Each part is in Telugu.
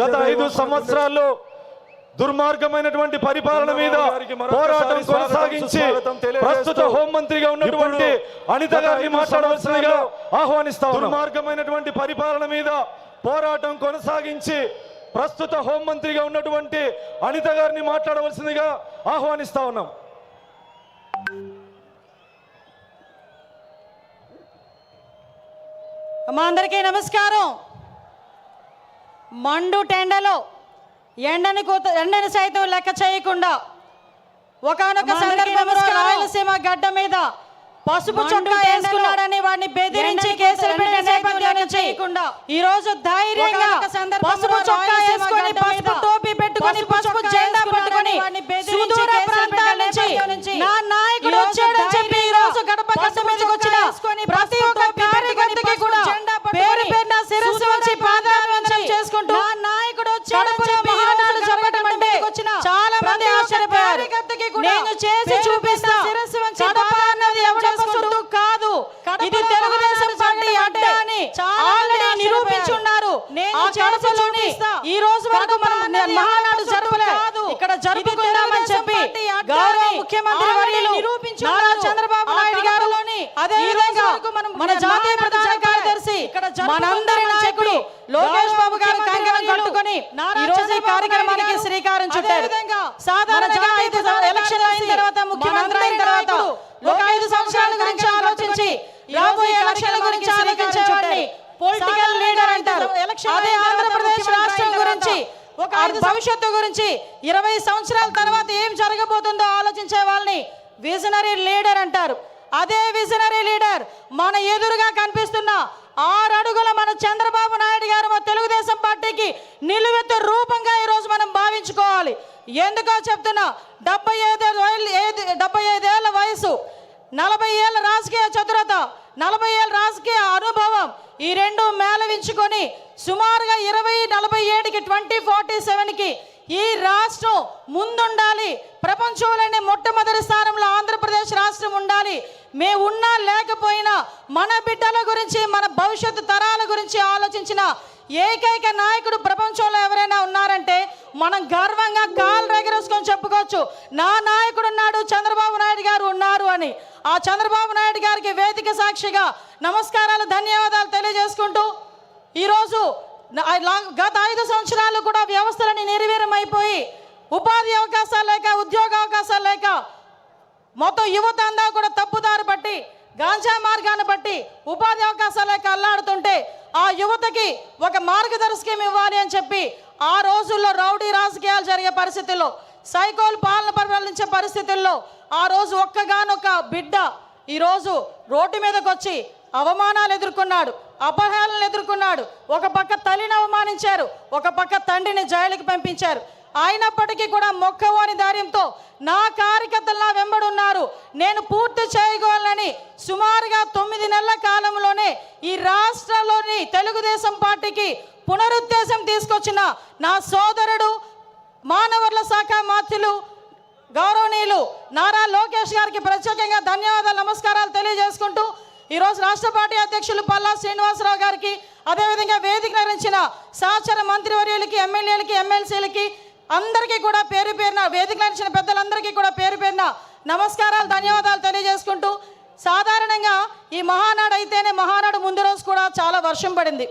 గత ఐదు సంవత్సరాల్లో దుర్మార్గమైనటువంటి పరిపాలన మీద పోరాటం కొనసాగించి ప్రస్తుత హోంమంత్రిగా ఉన్నటువంటి అనిత గారిని మాట్లాడవలసిందిగా ఆహ్వానిస్తా దుర్మార్గమైనటువంటి పరిపాలన మీద పోరాటం కొనసాగించి ప్రస్తుత హోంమంత్రిగా ఉన్నటువంటి అనిత గారిని మాట్లాడవలసిందిగా ఆహ్వానిస్తా ఉన్నాం. మా అందరికీ నమస్కారం. మండు టెండలో ఎండని కూత ఎండని సైతం లెక్క చేయకుండా ఒకనొక సందర్భంలో రాయలసీమ గడ్డ మీద పసుపు చొక్కా వేసుకున్నాడని వాడిని బెదిరించి కేసులు నుంచి ఈ రోజు ధైర్యంగా పసుపు చొక్కా వేసుకొని పసుపు టోపీ పెట్టుకొని పసుపు జెండా పట్టుకొని సుదూర ప్రాంతాల నుంచి నా కడపలోని ఈ రోజు వరకు మనం మహానాడు జరపలేదు ఇక్కడ జరుపుకుందామని చెప్పి గౌరవ ముఖ్యమంత్రి వర్యులు నారా చంద్రబాబు నాయుడు గారు అదే విధంగా మన జాతీయ ప్రధాన కార్యదర్శి మనందరి నాయకుడు లోకేష్ బాబు గారు కంకణం కట్టుకొని ఈ రోజు ఈ కార్యక్రమానికి శ్రీకారం చుట్టారు. సాధారణంగా ఐదు ఎలక్షన్ అయిన తర్వాత ముఖ్యమంత్రి అయిన తర్వాత ఒక ఐదు సంవత్సరాల గురించి ఆలోచించి రాబోయే ఎలక్షన్ల గురించి ఆలోచించేవాడిని పొలిటికల్ లీడర్ అంటారు. అదే ఆంధ్రప్రదేశ్ రాష్ట్రం గురించి ఒక ఐదు భవిష్యత్తు గురించి ఇరవై సంవత్సరాల తర్వాత ఏం జరగబోతుందో ఆలోచించే వాళ్ళని విజనరీ లీడర్ అంటారు. అదే విజనరీ లీడర్ మన ఎదురుగా కనిపిస్తున్న ఆరు అడుగుల మన చంద్రబాబు నాయుడు గారు మన తెలుగుదేశం పార్టీకి నిలువెత్తు రూపంగా ఈ రోజు మనం భావించుకోవాలి. ఎందుకో చెప్తున్నా డెబ్బై ఐదు డెబ్బై ఐదేళ్ళ వయసు నలభై ఏళ్ళ రాజకీయ చతురత నలభై ఏళ్ళ రాజకీయ అనుభవం ఈ రెండు మేళవించుకొని సుమారుగా ఇరవై నలభై ఏడుకి ట్వంటీ ఫార్టీ సెవెన్కి ఈ రాష్ట్రం ముందుండాలి. ప్రపంచంలోనే మొట్టమొదటి స్థానంలో ఆంధ్రప్రదేశ్ రాష్ట్రం ఉండాలి. మేము ఉన్నా లేకపోయినా మన బిడ్డల గురించి మన భవిష్యత్తు తరాల గురించి ఆలోచించిన ఏకైక నాయకుడు ప్రపంచంలో ఎవరైనా ఉన్నారంటే మనం గర్వంగా కాలు రెగరేసుకొని చెప్పుకోవచ్చు. నా నాయకుడు ఉన్నాడు చంద్రబాబు నాయుడు గారు ఉన్నారు అని. ఆ చంద్రబాబు నాయుడు గారికి వేదిక సాక్షిగా నమస్కారాలు ధన్యవాదాలు తెలియజేసుకుంటూ ఈరోజు గత ఐదు సంవత్సరాలు కూడా వ్యవస్థలని నిర్వీర్యమైపోయి అయిపోయి ఉపాధి అవకాశాలు లేక ఉద్యోగ అవకాశాలు లేక మొత్తం యువత అందా కూడా తప్పుదారి పట్టి గాంజా మార్గాన్ని బట్టి ఉపాధి అవకాశాలు లేక అల్లాడుతుంటే ఆ యువతకి ఒక మార్గదర్శకం ఇవ్వాలి అని చెప్పి ఆ రోజుల్లో రౌడీ రాజకీయాలు జరిగే పరిస్థితుల్లో సైకోల్ పాలన పరిపాలించే పరిస్థితుల్లో ఆ రోజు ఒక్కగానొక్క బిడ్డ ఈరోజు రోడ్డు మీదకి వచ్చి అవమానాలు ఎదుర్కొన్నాడు అపహేళనలు ఎదుర్కొన్నాడు. ఒక పక్క తల్లిని అవమానించారు ఒక పక్క తండ్రిని జైలుకి పంపించారు. అయినప్పటికీ కూడా మొక్కవోని ధైర్యంతో నా కార్యకర్తలు నా వెంబడున్నారు. నేను పూర్తి చేయగలనని సుమారుగా తొమ్మిది నెలల కాలంలోనే ఈ రాష్ట్రంలోని తెలుగుదేశం పార్టీకి పునరుద్దేశం తీసుకొచ్చిన నా సోదరుడు మానవర్ల శాఖ మాత్రులు గౌరవనీయులు నారా లోకేష్ గారికి ప్రత్యేకంగా ధన్యవాదాలు నమస్కారాలు తెలియజేసుకుంటూ ఈరోజు రాష్ట్ర పార్టీ అధ్యక్షులు పల్లా శ్రీనివాసరావు గారికి అదేవిధంగా వేదిక నిర్వహించిన సహచర మంత్రివర్యులకి ఎమ్మెల్యేలకి ఎమ్మెల్సీలకి అందరికీ కూడా పేరు పేరున వేదిక నిర్వహించిన పెద్దలందరికీ కూడా పేరు పేరున నమస్కారాలు ధన్యవాదాలు తెలియజేసుకుంటూ సాధారణంగా ఈ మహానాడు అయితేనే మహానాడు ముందు రోజు కూడా చాలా వర్షం పడింది.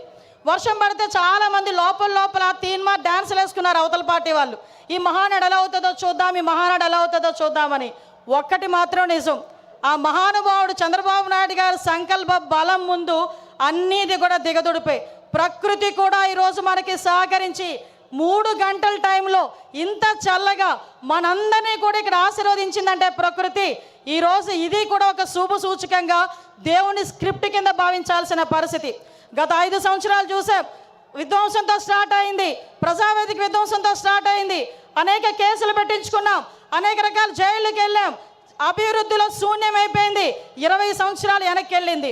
వర్షం పడితే చాలా మంది లోపల లోపల తీన్మా డ్యాన్సులు వేసుకున్నారు అవతల పార్టీ వాళ్ళు. ఈ మహానాడు ఎలా అవుతుందో చూద్దాం ఈ మహానాడు ఎలా అవుతుందో చూద్దామని. ఒక్కటి మాత్రం నిజం. ఆ మహానుభావుడు చంద్రబాబు నాయుడు గారి సంకల్ప బలం ముందు అన్నీది కూడా దిగదుడిపోయి. ప్రకృతి కూడా ఈరోజు మనకి సహకరించి మూడు గంటల టైంలో ఇంత చల్లగా మనందరినీ కూడా ఇక్కడ ఆశీర్వదించిందంటే ప్రకృతి. ఈరోజు ఇది కూడా ఒక శుభ సూచకంగా దేవుని స్క్రిప్ట్ కింద భావించాల్సిన పరిస్థితి. గత ఐదు సంవత్సరాలు చూసాం విధ్వంసంతో స్టార్ట్ అయింది. ప్రజావేదిక విధ్వంసంతో స్టార్ట్ అయింది. అనేక కేసులు పెట్టించుకున్నాం. అనేక రకాల జైళ్ళకి వెళ్ళాం. అభివృద్ధిలో శూన్యమైపోయింది. ఇరవై సంవత్సరాలు వెనక్కి వెళ్ళింది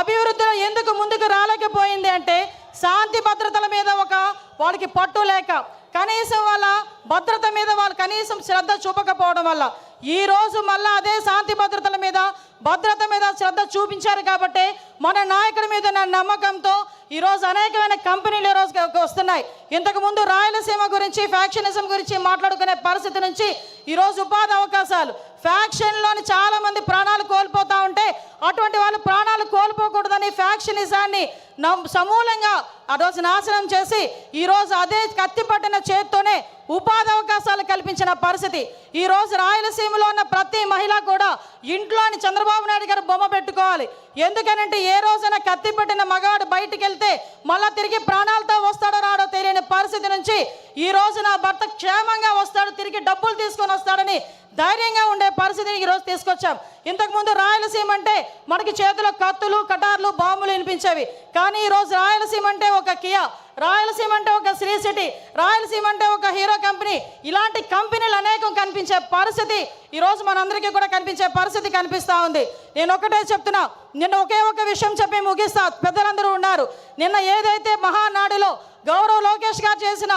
అభివృద్ధిలో ఎందుకు ముందుకు రాలేకపోయింది అంటే శాంతి భద్రతల మీద ఒక వాళ్ళకి పట్టు లేక కనీసం వాళ్ళ భద్రత మీద వాళ్ళు కనీసం శ్రద్ధ చూపకపోవడం వల్ల. ఈ రోజు మళ్ళీ అదే శాంతి భద్రతల మీద భద్రత మీద శ్రద్ధ చూపించారు కాబట్టి మన నాయకుడి మీద నా నమ్మకంతో ఈరోజు అనేకమైన కంపెనీలు ఈ రోజు వస్తున్నాయి. ఇంతకుముందు రాయలసీమ గురించి ఫ్యాక్షనిజం గురించి మాట్లాడుకునే పరిస్థితి నుంచి ఈరోజు ఉపాధి అవకాశాలు. ఫ్యాక్షన్లోని చాలామంది ప్రాణాలు కోల్పోతూ ఉంటే అటువంటి వాళ్ళు ప్రాణాలు కోల్పోకూడదని ఫ్యాక్షనిజాన్ని నమ్- సమూలంగా ఆ రోజు నాశనం చేసి ఈరోజు అదే కత్తి పట్టిన చేత్తోనే ఉపాధి అవకాశాలు కల్పించిన పరిస్థితి. ఈ రోజు రాయలసీమలో ఉన్న ప్రతి మహిళ కూడా ఇంట్లోని చంద్రబాబు నాయుడు గారు బొమ్మ పెట్టుకోవాలి. ఎందుకనంటే ఏ రోజైనా కత్తి పెట్టిన మగాడు బయటికి వెళ్తే మళ్ళా తిరిగి ప్రాణాలతో వస్తాడో రాడో తెలియని పరిస్థితి నుంచి ఈ రోజు నా భర్త క్షేమంగా వస్తాడు తిరిగి డబ్బులు తీసుకొని వస్తాడని ధైర్యంగా ఉండే పరిస్థితిని ఈరోజు తీసుకొచ్చాం. ఇంతకుముందు రాయలసీమ అంటే మనకి చేతిలో కత్తులు కటార్లు బాంబులు వినిపించేవి. కానీ ఈరోజు రాయలసీమ అంటే ఒక కియా. రాయలసీమ అంటే ఒక శ్రీ సిటీ రాయలసీమ అంటే ఒక హీరో కంపెనీ. ఇలాంటి కంపెనీలు అనేకం కనిపించే పరిస్థితి ఈరోజు మనందరికీ కూడా కనిపించే పరిస్థితి కనిపిస్తూ ఉంది. నేను ఒకటే చెప్తున్నా నిన్న ఒకే ఒక విషయం చెప్పి ముగిస్తా పెద్దలందరూ ఉన్నారు. నిన్న ఏదైతే మహానాడులో గౌరవ్ లోకేష్ గారు చేసిన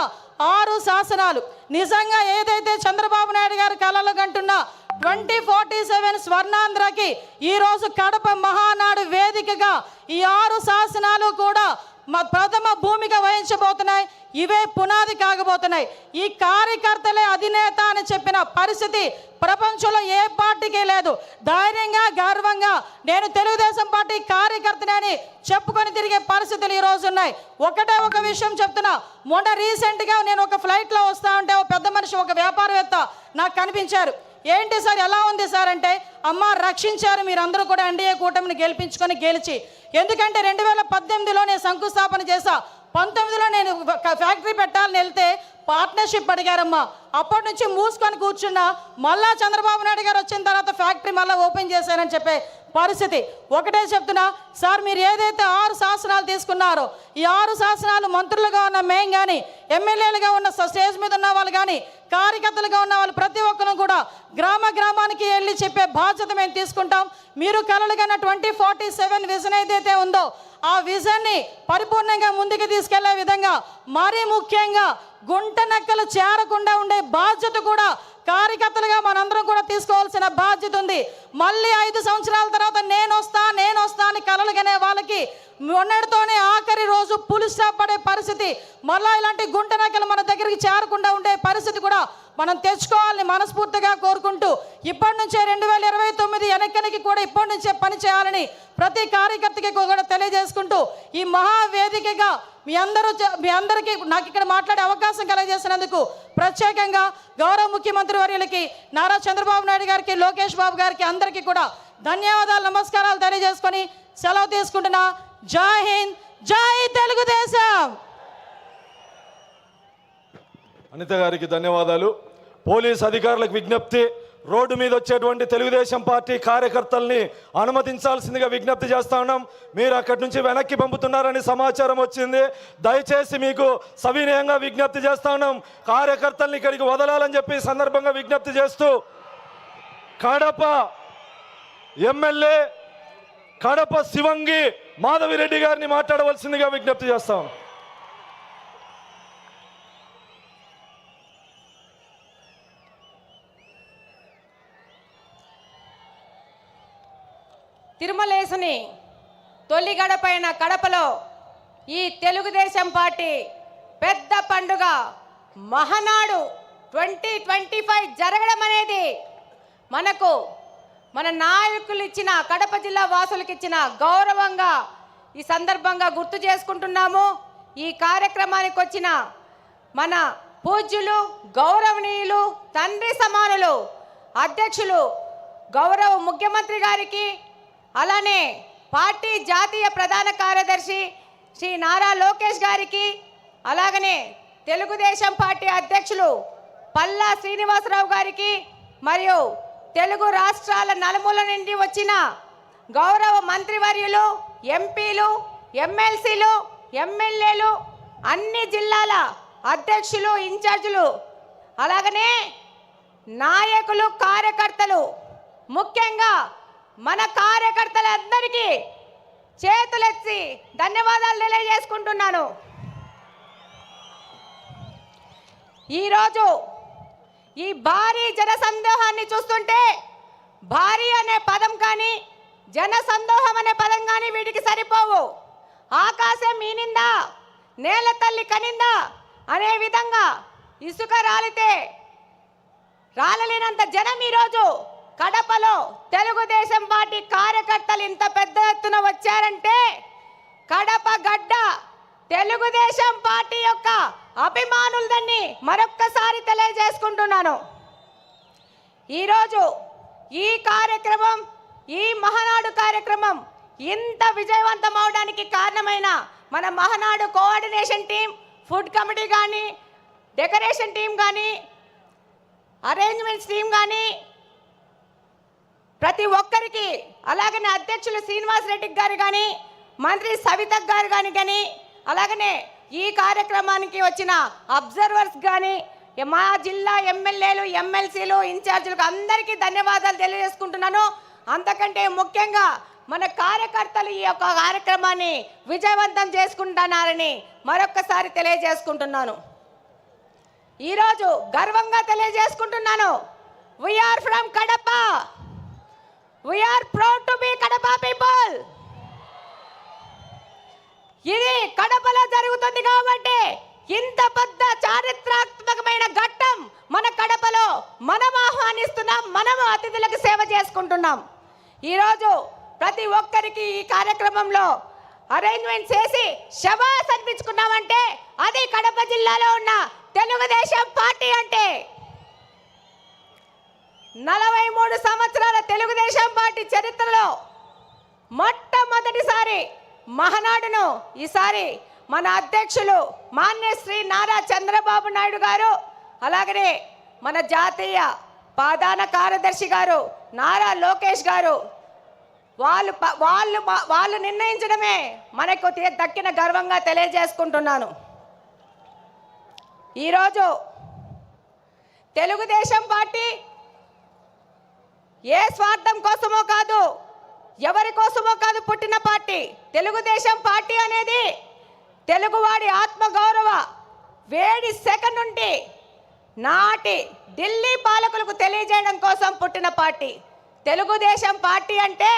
ఆరు శాసనాలు నిజంగా ఏదైతే చంద్రబాబు నాయుడు గారు కలలు కంటున్న ట్వంటీ ఫార్టీ సెవెన్ స్వర్ణాంధ్రకి ఈరోజు కడప మహానాడు వేదికగా ఈ ఆరు శాసనాలు కూడా మా ప్రథమ భూమిక వహించబోతున్నాయి. ఇవే పునాది కాగబోతున్నాయి. ఈ కార్యకర్తలే అధినేత అని చెప్పిన పరిస్థితి ప్రపంచంలో ఏ పార్టీకి లేదు. ధైర్యంగా గర్వంగా నేను తెలుగుదేశం పార్టీ కార్యకర్తనని చెప్పుకొని తిరిగే పరిస్థితులు ఈరోజు ఉన్నాయి. ఒకటే ఒక విషయం చెప్తున్నా. మొన్న రీసెంట్గా నేను ఒక ఫ్లైట్లో వస్తా ఉంటే ఒక పెద్ద మనిషి ఒక వ్యాపారవేత్త నాకు కనిపించారు. ఏంటి సార్ ఎలా ఉంది సార్ అంటే అమ్మ రక్షించారు మీరందరూ కూడా ఎన్డీఏ కూటమిని గెలిపించుకొని గెలిచి. ఎందుకంటే రెండు వేల పద్దెనిమిదిలో నేను శంకుస్థాపన చేశా. పంతొమ్మిదిలో నేను ఫ్యాక్టరీ పెట్టాలని వెళ్తే పార్ట్నర్షిప్ అడిగారమ్మా. అప్పటి నుంచి మూసుకొని కూర్చున్నా. మళ్ళా చంద్రబాబు నాయుడు గారు వచ్చిన తర్వాత ఫ్యాక్టరీ మళ్ళీ ఓపెన్ చేశారని చెప్పే పరిస్థితి. ఒకటే చెప్తున్నా సార్ మీరు ఏదైతే ఆరు శాసనాలు తీసుకున్నారో ఈ ఆరు శాసనాలు మంత్రులుగా ఉన్న మేం కానీ ఎమ్మెల్యేలుగా ఉన్న స- స్టేజ్ మీద ఉన్న వాళ్ళు కానీ కార్యకర్తలుగా ఉన్న వాళ్ళు ప్రతి ఒక్కరు కూడా గ్రామ గ్రామానికి వెళ్ళి చెప్పే బాధ్యత మేము తీసుకుంటాం. మీరు కలలుగన్న ట్వంటీ ఫార్టీ సెవెన్ విజన్ ఏదైతే ఉందో ఆ విజన్ని పరిపూర్ణంగా ముందుకు తీసుకెళ్ళే విధంగా మరీ ముఖ్యంగా గుంట నక్కలు చేరకుండా ఉండే బాధ్యత కూడా కార్యకర్తలుగా మనందరం కూడా తీసుకోవాల్సిన బాధ్యత ఉంది. మళ్ళీ ఐదు సంవత్సరాల తర్వాత నేను వస్తా నేను వస్తా అని కలలుగనే వాళ్ళకి మొన్నటితోనే ఆఖరి రోజు పులి స్టాప్ పడే పరిస్థితి. మళ్ళా ఇలాంటి గుంట నక్కలు మన దగ్గరికి చేరకుండా ఉండే పరిస్థితి కూడా మనం తెచ్చుకోవాలని మనస్ఫూర్తిగా కోరుకుంటూ ఇప్పటి నుంచే రెండు వేల ఇరవై తొమ్మిది వెనక్కనికి కూడా ఇప్పటి నుంచే పని చేయాలని ప్రతి కార్యకర్తకి కూడా తెలియజేసుకుంటూ ఈ మహావేదికగా మీ అందరూ మీ అందరికీ నాకు ఇక్కడ మాట్లాడే అవకాశం కలగజేసినందుకు ప్రత్యేకంగా గౌరవ ముఖ్యమంత్రి వర్యులకి నారా చంద్రబాబు నాయుడు గారికి లోకేష్ బాబు గారికి అందరికీ కూడా ధన్యవాదాలు నమస్కారాలు తెలియజేసుకొని సెలవు తీసుకుంటున్నా. జై హింద్ జై తెలుగుదేశం. అనిత గారికి ధన్యవాదాలు. పోలీస్ అధికారులకు విజ్ఞప్తి రోడ్డు మీద వచ్చేటువంటి తెలుగుదేశం పార్టీ కార్యకర్తల్ని అనుమతించాల్సిందిగా విజ్ఞప్తి చేస్తా ఉన్నాం. మీరు అక్కడి నుంచి వెనక్కి పంపుతున్నారని సమాచారం వచ్చింది. దయచేసి మీకు సవినయంగా విజ్ఞప్తి చేస్తా ఉన్నాం. కార్యకర్తల్ని ఇక్కడికి వదలాలని చెప్పి సందర్భంగా విజ్ఞప్తి చేస్తూ కడప ఎమ్మెల్యే కడప శివంగి మాధవిరెడ్డి గారిని మాట్లాడవలసిందిగా విజ్ఞప్తి చేస్తాం. తిరుమలేసుని తొలిగడపైన కడపలో ఈ తెలుగుదేశం పార్టీ పెద్ద పండుగ మహనాడు ట్వంటీ ట్వంటీ ఫైవ్ జరగడం అనేది మనకు మన నాయకులు ఇచ్చిన కడప జిల్లా వాసులకు ఇచ్చిన గౌరవంగా ఈ సందర్భంగా గుర్తు చేసుకుంటున్నాము. ఈ కార్యక్రమానికి వచ్చిన మన పూజ్యులు గౌరవనీయులు తండ్రి సమానులు అధ్యక్షులు గౌరవ ముఖ్యమంత్రి గారికి అలానే పార్టీ జాతీయ ప్రధాన కార్యదర్శి శ్రీ నారా లోకేష్ గారికి అలాగనే తెలుగుదేశం పార్టీ అధ్యక్షులు పల్లా శ్రీనివాసరావు గారికి మరియు తెలుగు రాష్ట్రాల నలుమూల నుండి వచ్చిన గౌరవ మంత్రివర్యులు ఎంపీలు ఎమ్మెల్సీలు ఎమ్మెల్యేలు అన్ని జిల్లాల అధ్యక్షులు ఇన్ఛార్జీలు అలాగనే నాయకులు కార్యకర్తలు ముఖ్యంగా మన కార్యకర్తలందరికీ చేతులెత్తి ధన్యవాదాలు తెలియజేసుకుంటున్నాను. ఈరోజు ఈ భారీ జన సందోహాన్ని చూస్తుంటే భారీ అనే పదం కానీ జన సందోహం అనే పదం కానీ వీటికి సరిపోవు. ఆకాశం మీనిందా నేల తల్లి కనిందా? అనే విధంగా ఇసుక రాలితే రాలలేనంత జనం ఈరోజు కడపలో తెలుగుదేశం పార్టీ కార్యకర్తలు ఇంత పెద్ద ఎత్తున వచ్చారంటే కడప గడ్డ తెలుగుదేశం పార్టీ యొక్క అభిమానులదన్ని మరొక్కసారి తెలియజేసుకుంటున్నాను. ఈరోజు ఈ కార్యక్రమం ఈ మహానాడు కార్యక్రమం ఇంత విజయవంతం అవడానికి కారణమైన మన Mahanadu coordination team food committee కానీ డెకరేషన్ టీం కానీ అరేంజ్మెంట్స్ టీం కానీ ప్రతి ఒక్కరికి అలాగనే అధ్యక్షులు శ్రీనివాస్ రెడ్డి గారు కానీ మంత్రి సవిత గారు కానీ కానీ అలాగనే ఈ కార్యక్రమానికి వచ్చిన అబ్జర్వర్స్ కానీ మా జిల్లా ఎమ్మెల్యేలు ఎమ్మెల్సీలు ఇన్ఛార్జీలకు అందరికీ ధన్యవాదాలు తెలియజేసుకుంటున్నాను. అంతకంటే ముఖ్యంగా మన కార్యకర్తలు ఈ యొక్క కార్యక్రమాన్ని విజయవంతం చేసుకుంటున్నారని మరొక్కసారి తెలియజేసుకుంటున్నాను. ఈరోజు గర్వంగా తెలియజేసుకుంటున్నాను. We're from Kadapa we're proud to be Kadapa people కడపలో జరుగుతుంది కాబట్టి ఇంత పెద్ద చారిత్రాత్మకమైన ఘట్టం మన కడపలో మనం ఆహ్వానిస్తున్నాం మనం అతిథులకు సేవ చేసుకుంటున్నాం. ఈరోజు ప్రతి ఒక్కరికి ఈ కార్యక్రమంలో అరేంజ్మెంట్ చేసి శబాస్ అనిపించుకున్నామంటే అది కడప జిల్లాలో ఉన్న తెలుగుదేశం పార్టీ అంటే. నలభై మూడు సంవత్సరాల తెలుగుదేశం పార్టీ చరిత్రలో మొట్టమొదటిసారి మహనాడును ఈసారి మన అధ్యక్షులు మాన్య శ్రీ నారా చంద్రబాబు నాయుడు గారు అలాగనే మన జాతీయ ప్రధాన కార్యదర్శి గారు నారా లోకేష్ గారు వాళ్ళు ప- వాళ్ళు వాళ్ళు నిర్ణయించడమే మనకు దక్కిన గర్వంగా తెలియజేసుకుంటున్నాను. ఈరోజు తెలుగుదేశం పార్టీ ఏ స్వార్థం కోసమో కాదు ఎవరి కోసమో కాదు పుట్టిన పార్టీ. తెలుగుదేశం పార్టీ అనేది తెలుగువాడి ఆత్మగౌరవ వేడి సెకండ్ నుండి నాటి ఢిల్లీ పాలకులకు తెలియజేయడం కోసం పుట్టిన పార్టీ. తెలుగుదేశం పార్టీ అంటే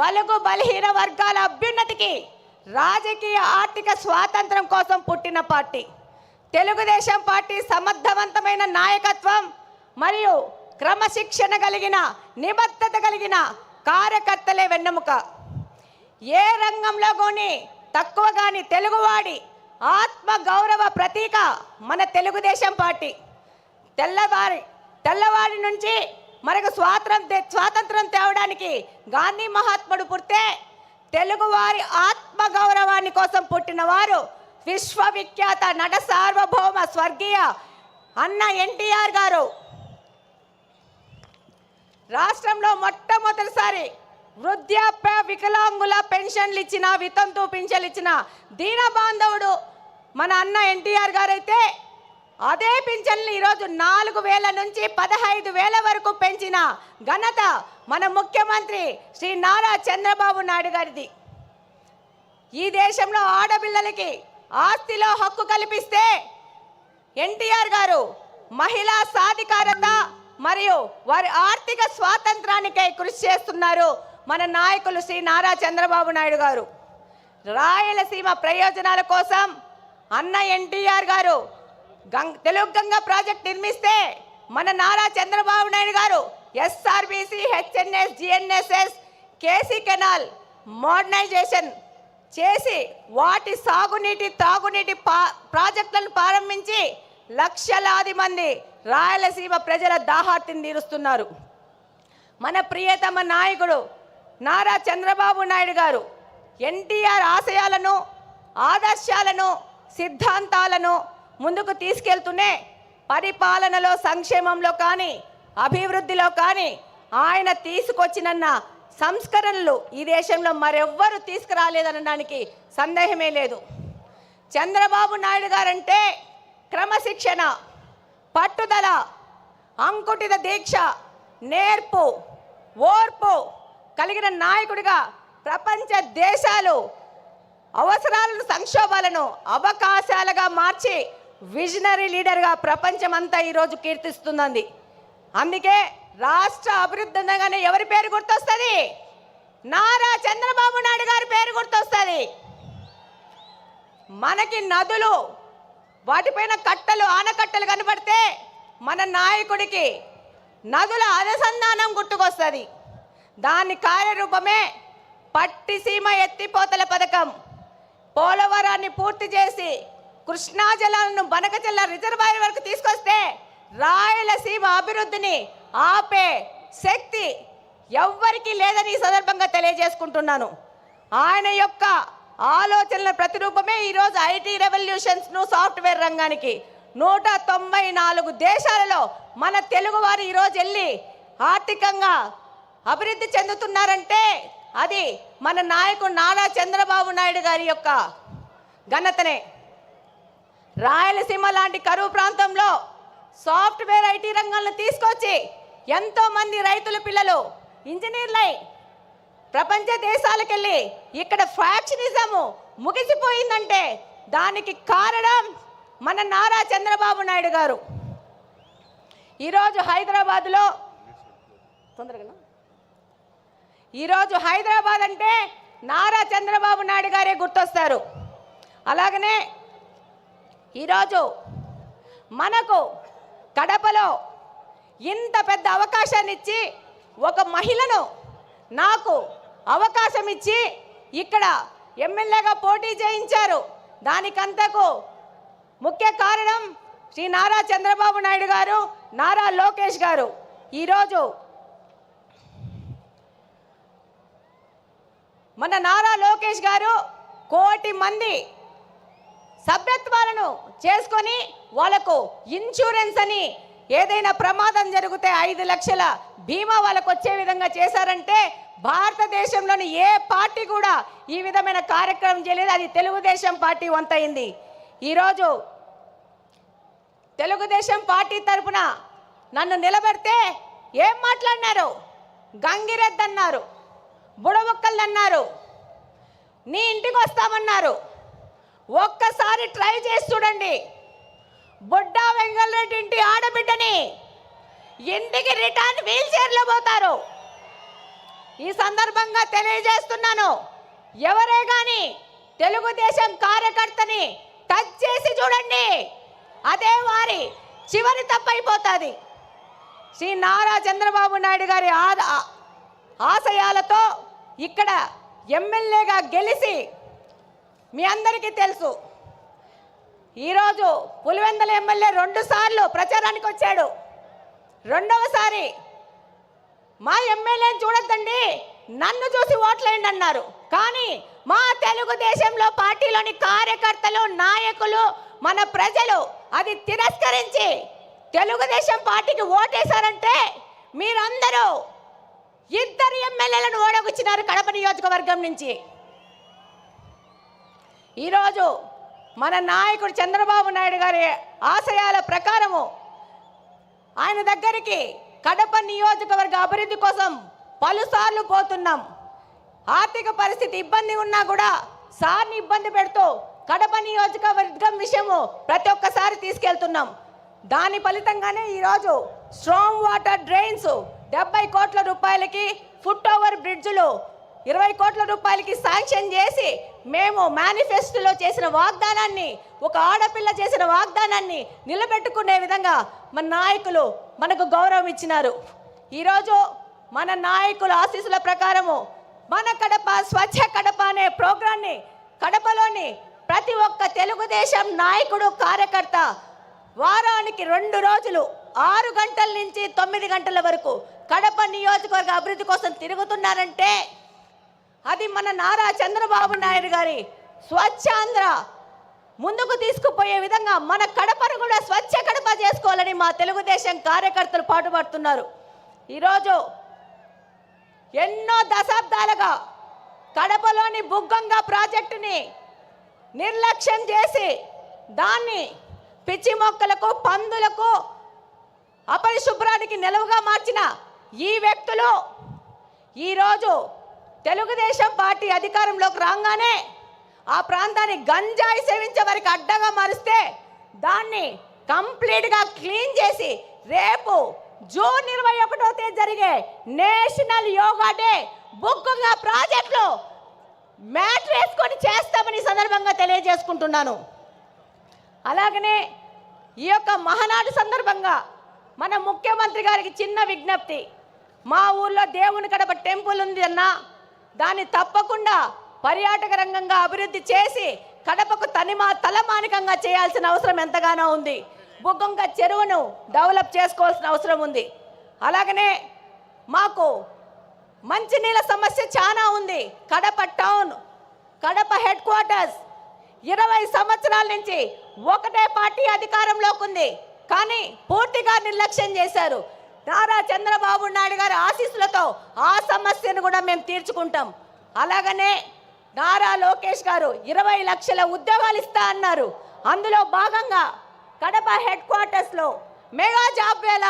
బలుగు బలహీన వర్గాల అభ్యున్నతికి రాజకీయ ఆర్థిక స్వాతంత్రం కోసం పుట్టిన పార్టీ. తెలుగుదేశం పార్టీ సమర్థవంతమైన నాయకత్వం మరియు క్రమశిక్షణ కలిగిన నిబద్ధత కలిగిన కార్యకర్తలే వెన్నెముక. ఏ రంగంలో కానీ తక్కువ కానీ తెలుగువాడి ఆత్మ గౌరవ ప్రతీక మన తెలుగుదేశం పార్టీ. తెల్లవారి తెల్లవారి నుంచి మనకు స్వాతంత్రం స్వాతంత్రం తేవడానికి గాంధీ మహాత్ముడు పుడితే తెలుగువారి ఆత్మ గౌరవాన్ని కోసం పుట్టిన వారు విశ్వవిఖ్యాత నట సార్వభౌమ స్వర్గీయ అన్న ఎన్టీఆర్ గారు. రాష్ట్రంలో మొట్టమొదటిసారి వృద్ధాప్య వికలాంగుల పెన్షన్లు ఇచ్చిన వితంతు పింఛన్లు ఇచ్చిన దీన బాంధవుడు మన అన్న ఎన్టీఆర్ గారైతే అదే పింఛన్లు ఈరోజు నాలుగు వేల నుంచి పదహైదు వేల వరకు పెంచిన ఘనత మన ముఖ్యమంత్రి శ్రీ నారా చంద్రబాబు నాయుడు గారిది. ఈ దేశంలో ఆడపిల్లలకి ఆస్తిలో హక్కు కల్పిస్తే ఎన్టీఆర్ గారు మహిళా సాధికారత మరియు వారి ఆర్థిక స్వాతంత్రానికై కృషి చేస్తున్నారు మన నాయకులు శ్రీ నారా చంద్రబాబు నాయుడు గారు. రాయలసీమ ప్రయోజనాల కోసం అన్న ఎన్టీఆర్ గారు గంగ తెలుగు గంగ ప్రాజెక్ట్ నిర్మిస్తే మన Nara Chandrababu Naidu garu SRBC HNS GNSS KC canal modernisation చేసి వాటి సాగునీటి తాగునీటి పా ప్రాజెక్టులను ప్రారంభించి లక్షలాది మంది రాయలసీమ ప్రజల దాహార్తిని తీరుస్తున్నారు. మన ప్రియతమ నాయకుడు నారా చంద్రబాబు నాయుడు గారు ఎన్టీఆర్ ఆశయాలను ఆదర్శాలను సిద్ధాంతాలను ముందుకు తీసుకెళ్తూనే పరిపాలనలో సంక్షేమంలో కానీ అభివృద్ధిలో కానీ ఆయన తీసుకొచ్చినన్న సంస్కరణలు ఈ దేశంలో మరెవ్వరు తీసుకురాలేదనడానికి సందేహమే లేదు. చంద్రబాబు నాయుడు గారంటే క్రమశిక్షణ పట్టుదల అంకుటిత దీక్ష నేర్పు ఓర్పు కలిగిన నాయకుడిగా ప్రపంచ దేశాలు అవసరాలను సంక్షోభాలను అవకాశాలుగా మార్చి విజనరీ లీడర్గా ప్రపంచమంతా ఈరోజు కీర్తిస్తుందండి. అందుకే రాష్ట్ర అభివృద్ధి అనగానే ఎవరి పేరు గుర్తొస్తుంది? నారా చంద్రబాబు నాయుడు గారి పేరు గుర్తొస్తుంది. మనకి నదులు వాటిపైన కట్టలు ఆనకట్టలు కనబడితే మన నాయకుడికి నదుల అనుసంధానం గుర్తుకొస్తుంది. దాని కార్యరూపమే పట్టిసీమ ఎత్తిపోతల పథకం. పోలవరాన్ని పూర్తి చేసి కృష్ణా జలాలను బనకచెల్ల రిజర్వాయర్ వరకు తీసుకొస్తే రాయలసీమ అభివృద్ధిని ఆపే శక్తి ఎవ్వరికీ లేదని ఈ సందర్భంగా తెలియజేసుకుంటున్నాను. ఆయన యొక్క ఆలోచనల ప్రతిరూపమే ఈరోజు ఐటీ రెవల్యూషన్స్ను సాఫ్ట్వేర్ రంగానికి. నూట తొంభై నాలుగు దేశాలలో మన తెలుగువారు ఈరోజు వెళ్ళి ఆర్థికంగా అభివృద్ధి చెందుతున్నారంటే అది మన నాయకుడు నారా చంద్రబాబు నాయుడు గారి యొక్క ఘనతనే. రాయలసీమ లాంటి కరువు ప్రాంతంలో సాఫ్ట్వేర్ ఐటీ రంగంలో తీసుకొచ్చి ఎంతోమంది రైతుల పిల్లలు ఇంజనీర్లై ప్రపంచ దేశాలకెళ్ళి ఇక్కడ ఫ్యాక్షనిజము ముగిసిపోయిందంటే దానికి కారణం మన నారా చంద్రబాబు నాయుడు గారు. ఈరోజు హైదరాబాద్లో తొందరగా ఈరోజు హైదరాబాద్ అంటే నారా చంద్రబాబు నాయుడు గారే గుర్తొస్తారు. అలాగనే ఈరోజు మనకు కడపలో ఇంత పెద్ద అవకాశాన్ని ఇచ్చి ఒక మహిళను నాకు అవకాశం ఇచ్చి ఇక్కడ ఎమ్మెల్యేగా పోటీ చేయించారు. దానికంతకు ముఖ్య కారణం శ్రీ నారా చంద్రబాబు నాయుడు గారు నారా లోకేష్ గారు. ఈరోజు మన నారా లోకేష్ గారు కోటి మంది సభ్యత్వాలను చేసుకొని వాళ్ళకు ఇన్సూరెన్స్ అని ఏదైనా ప్రమాదం జరిగితే ఐదు లక్షల బీమా వాళ్ళకు వచ్చే విధంగా చేశారంటే భారతదేశంలోని ఏ పార్టీ కూడా ఈ విధమైన కార్యక్రమం చేయలేదు. అది తెలుగుదేశం పార్టీ వంతైంది ఈరోజు తెలుగుదేశం పార్టీ తరపున నన్ను నిలబెడితే ఏం మాట్లాడినారు? గంగిరెద్దు అన్నారు బుడబొక్కలు అన్నారు నీ ఇంటికి వస్తామన్నారు. ఒక్కసారి ట్రై చేసి చూడండి. బుడ్డా వెంగళరెడ్డి ఇంటి ఆడబిడ్డని ఇంటికి రిటర్న్ వీల్ చైర్లో పోతారు? ఈ సందర్భంగా తెలియజేస్తున్నాను ఎవరే గాని తెలుగుదేశం కార్యకర్తని టచ్ చేసి చూడండి అదే వారి చివరి తప్పైపోతుంది. శ్రీ నారా చంద్రబాబు నాయుడు గారి ఆద ఆశయాలతో ఇక్కడ ఎమ్మెల్యేగా గెలిచి మీ అందరికీ తెలుసు. ఈరోజు పులివెందల ఎమ్మెల్యే రెండు సార్లు ప్రచారానికి వచ్చాడు. రెండవసారి మా ఎమ్మెల్యేని చూడొద్దండి నన్ను చూసి ఓట్లేయండి అన్నారు. కానీ మా తెలుగుదేశంలో పార్టీలోని కార్యకర్తలు నాయకులు మన ప్రజలు అది తిరస్కరించి తెలుగుదేశం పార్టీకి ఓటేశారంటే మీరందరూ ఇద్దరు ఎమ్మెల్యేలను ఓడగొచ్చినారు కడప నియోజకవర్గం నుంచి. ఈరోజు మన నాయకుడు చంద్రబాబు నాయుడు గారి ఆశయాల ప్రకారము ఆయన దగ్గరికి కడప నియోజకవర్గ అభివృద్ధి కోసం పలుసార్లు పోతున్నాం. ఆర్థిక పరిస్థితి ఇబ్బంది ఉన్నా కూడా సార్ని ఇబ్బంది పెడుతూ కడప నియోజకవర్గం విషయము ప్రతి ఒక్కసారి తీసుకెళ్తున్నాం. దాని ఫలితంగానే ఈరోజు స్ట్రాంగ్ వాటర్ డ్రైన్స్ డెబ్బై కోట్ల రూపాయలకి ఫుట్ ఓవర్ బ్రిడ్జ్లు ఇరవై కోట్ల రూపాయలకి శాంక్షన్ చేసి మేము మేనిఫెస్టోలో చేసిన వాగ్దానాన్ని ఒక ఆడపిల్ల చేసిన వాగ్దానాన్ని నిలబెట్టుకునే విధంగా మన నాయకులు మనకు గౌరవం ఇచ్చినారు. ఈరోజు మన నాయకుల ఆశీస్సుల ప్రకారము మన కడప స్వచ్ఛ కడప అనే ప్రోగ్రాన్ని కడపలోని ప్రతి ఒక్క తెలుగుదేశం నాయకుడు కార్యకర్త వారానికి రెండు రోజులు ఆరు గంటల నుంచి తొమ్మిది గంటల వరకు కడప నియోజకవర్గ అభివృద్ధి కోసం తిరుగుతున్నారంటే అది మన నారా చంద్రబాబు నాయుడు గారి స్వచ్ఛాంధ్ర ముందుకు తీసుకుపోయే విధంగా మన కడపను కూడా స్వచ్ఛ కడప చేసుకోవాలని మా తెలుగుదేశం కార్యకర్తలు పాటుపడుతున్నారు. ఈరోజు ఎన్నో దశాబ్దాలుగా కడపలోని బుగ్గంగా ప్రాజెక్టుని నిర్లక్ష్యం చేసి దాన్ని పిచ్చి మొక్కలకు పందులకు అపరిశుభ్రానికి నిలువుగా మార్చిన ఈ వ్యక్తులు ఈరోజు తెలుగుదేశం పార్టీ అధికారంలోకి రాగానే ఆ ప్రాంతాన్ని గంజాయి సేవించే వారికి అడ్డగా మారిస్తే దాన్ని కంప్లీట్గా క్లీన్ చేసి రేపు జూన్ ఇరవై ఒకటో తేదీ జరిగే నేషనల్ యోగా డే బుక్గా ప్రాజెక్టులో మ్యాట్ వేసుకొని చేస్తామని సందర్భంగా తెలియజేసుకుంటున్నాను. అలాగనే ఈ యొక్క మహనాడు సందర్భంగా మన ముఖ్యమంత్రి గారికి చిన్న విజ్ఞప్తి. మా ఊర్లో దేవుని కడప టెంపుల్ ఉంది అన్న దాన్ని తప్పకుండా పర్యాటక రంగంగా అభివృద్ధి చేసి కడపకు తనిమా తలమానికంగా చేయాల్సిన అవసరం ఎంతగానో ఉంది. బుగ్గంక చెరువును డెవలప్ చేసుకోవాల్సిన అవసరం ఉంది. అలాగనే మాకు మంచినీళ్ళ సమస్య చాలా ఉంది. Kadapa town Kadapa headquarters ఇరవై సంవత్సరాల నుంచి ఒకటే పార్టీ అధికారంలోకి ఉంది. కానీ పూర్తిగా నిర్లక్ష్యం చేశారు. నారా చంద్రబాబు నాయుడు గారి ఆశీస్సులతో ఆ సమస్యను కూడా మేము తీర్చుకుంటాం. అలాగనే నారా లోకేష్ గారు ఇరవై లక్షల ఉద్యోగాలు ఇస్తా అన్నారు. అందులో భాగంగా కడప హెడ్ క్వార్టర్స్లో మెగా జాబ్ వేళ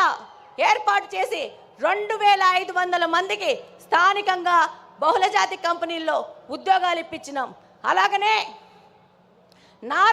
ఏర్పాటు చేసి రెండు వేల ఐదు వందల మందికి స్థానికంగా బహుళజాతి కంపెనీల్లో ఉద్యోగాలు ఇప్పించినాం. అలాగనే నారా